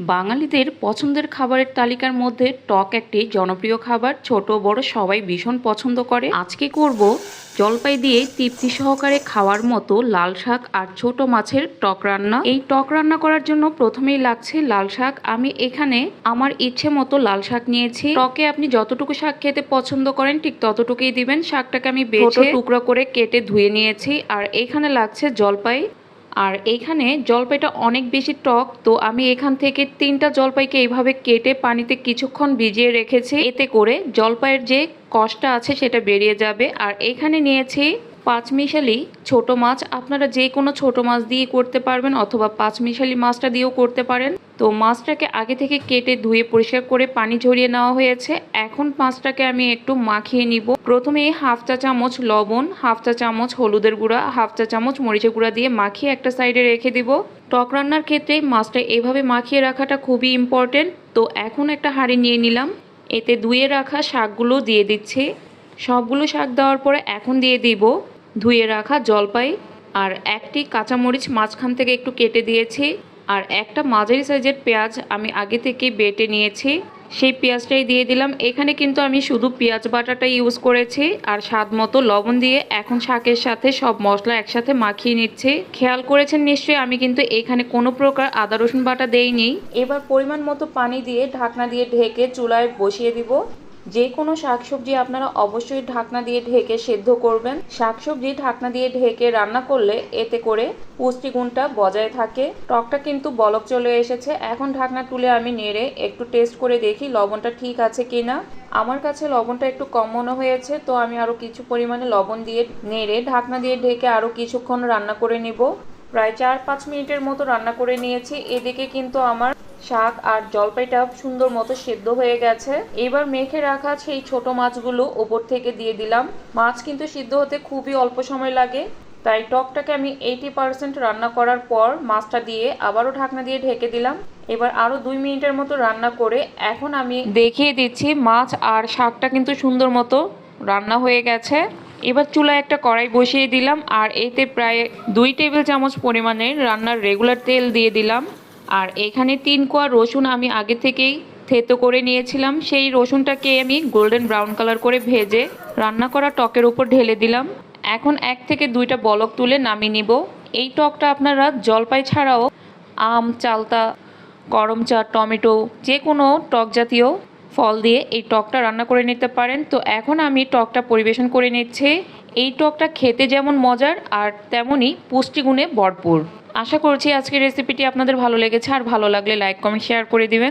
বাঙালিদের পছন্দের খাবারের তালিকার মধ্যে টক একটি জনপ্রিয় খাবার ছোট বড় সবাই ভীষণ পছন্দ করে। আজকে করব জলপাই দিয়ে তৃপ্তি সহকারে খাওয়ার মতো লাল শাক আর ছোট মাছের টক রান্না। এই টক রান্না করার জন্য প্রথমেই লাগছে লাল শাক। আমি এখানে আমার ইচ্ছে মতো লাল শাক নিয়েছি। টকে আপনি যতটুকু শাক খেতে পছন্দ করেন ঠিক ততটুকুই দিবেন। শাকটাকে আমি বেছে টুকরো করে কেটে ধুয়ে নিয়েছি। আর এখানে লাগছে জলপাই। আর এইখানে জলপাইটা অনেক বেশি টক, তো আমি এখান থেকে তিনটা জলপাইকে এইভাবে কেটে পানিতে কিছুক্ষণ ভিজিয়ে রেখেছি। এতে করে জলপাইয়ের যে কষটা আছে সেটা বেরিয়ে যাবে। আর এখানে নিয়েছি পাঁচমিশালি ছোট মাছ আপনারা যে কোনো ছোট মাছ দিয়ে করতে পারবেন অথবা পাঁচমিশালি মাছটা দিয়েও করতে পারেন। তো মাছটাকে আগে থেকে কেটে ধুয়ে পরিষ্কার করে পানি ঝরিয়ে নেওয়া হয়েছে। এখন মাছটাকে আমি একটু মাখিয়ে নিব। প্রথমে হাফ চা চামচ লবণ, হাফ চা চামচ হলুদের গুঁড়া, হাফ চা চামচ মরিচের গুঁড়া দিয়ে মাখিয়ে একটা সাইডে রেখে দিব। টক রান্নার ক্ষেত্রে মাছটা এভাবে মাখিয়ে রাখাটা খুবই ইম্পর্টেন্ট তো এখন একটা হাঁড়ি নিয়ে নিলাম। এতে ধুয়ে রাখা শাকগুলো দিয়ে দিচ্ছি। সবগুলো শাক দেওয়ার পরে এখন দিয়ে দিব ধুয়ে রাখা জলপাই আর একটি কাঁচামরিচ মাঝখান থেকে একটু কেটে দিয়েছি আর একটা মাঝারি সাইজের পেঁয়াজ আমি আগে থেকে বেটে নিয়েছি। সেই পেঁয়াজটাই দিয়ে দিলাম। এখানে কিন্তু আমি শুধু পেঁয়াজ বাটাটা ইউজ করেছি আর স্বাদ মতো লবণ দিয়ে এখন শাকের সাথে সব মশলা একসাথে মাখিয়ে নিচ্ছে। খেয়াল করেছেন নিশ্চয়ই আমি কিন্তু এখানে কোনো প্রকার আদা, রসুন বাটা দেইনি। এবার পরিমাণ মতো পানি দিয়ে ঢাকনা দিয়ে ঢেকে চুলায় বসিয়ে দিব। যে কোনো শাকসবজি আপনারা অবশ্যই ঢাকনা দিয়ে ঢেকে সেদ্ধ করবেন। শাকসবজি ঢাকনা দিয়ে ঢেকে রান্না করলে এতে করে পুষ্টিগুণটা বজায় থাকে। টকটা কিন্তু বলক চলে এসেছে। এখন ঢাকনা তুলে আমি নেড়ে একটু টেস্ট করে দেখি লবণটা ঠিক আছে কিনা। আমার কাছে লবণটা একটু কম মনে হয়েছে, তো আমি আরও কিছু পরিমাণে লবণ দিয়ে নেড়ে ঢাকনা দিয়ে ঢেকে আরও কিছুক্ষণ রান্না করে নিব। প্রায় চার পাঁচ মিনিটের মতো রান্না করে নিয়েছি। এদিকে কিন্তু আমার শাক আর জলপাইটা সুন্দর মতো সেদ্ধ হয়ে গেছে। এবার মেখে রাখা সেই ছোট মাছগুলো ওপর থেকে দিয়ে দিলাম। মাছ কিন্তু সিদ্ধ হতে খুবই অল্প সময় লাগে। তাই টকটাকে আমি এইটি পার্সেন্ট রান্না করার পর মাছটা দিয়ে আবারও ঢাকনা দিয়ে ঢেকে দিলাম। এবার আরও দুই মিনিটের মতো রান্না করে এখন আমি দেখিয়ে দিচ্ছি মাছ আর শাকটা কিন্তু সুন্দর মতো রান্না হয়ে গেছে। এবার চুলায় একটা কড়াই বসিয়ে দিলাম আর এতে প্রায় দুই টেবিল চামচ পরিমাণের রান্নার রেগুলার তেল দিয়ে দিলাম। আর এখানে তিন কোয়া রসুন আমি আগে থেকেই থেতো করে নিয়েছিলাম। সেই রসুনটাকে আমি গোল্ডেন ব্রাউন কালার করে ভেজে রান্না করা টকের উপর ঢেলে দিলাম। এখন এক থেকে দুইটা বলক তুলে নামিয়ে নিব। এই টকটা আপনারা জলপাই ছাড়াও আম, চালতা করম চা, টমেটো, যে কোনো টক জাতীয় ফল দিয়ে এই টকটা রান্না করে নিতে পারেন। তো এখন আমি টকটা পরিবেশন করে নিচ্ছি। এই টকটা খেতে যেমন মজার আর তেমনই পুষ্টিগুণে ভরপুর। আশা করছি আজকের রেসিপিটি আপনাদের ভালো লেগেছে। আর ভালো লাগলে লাইক কমেন্ট শেয়ার করে দিবেন।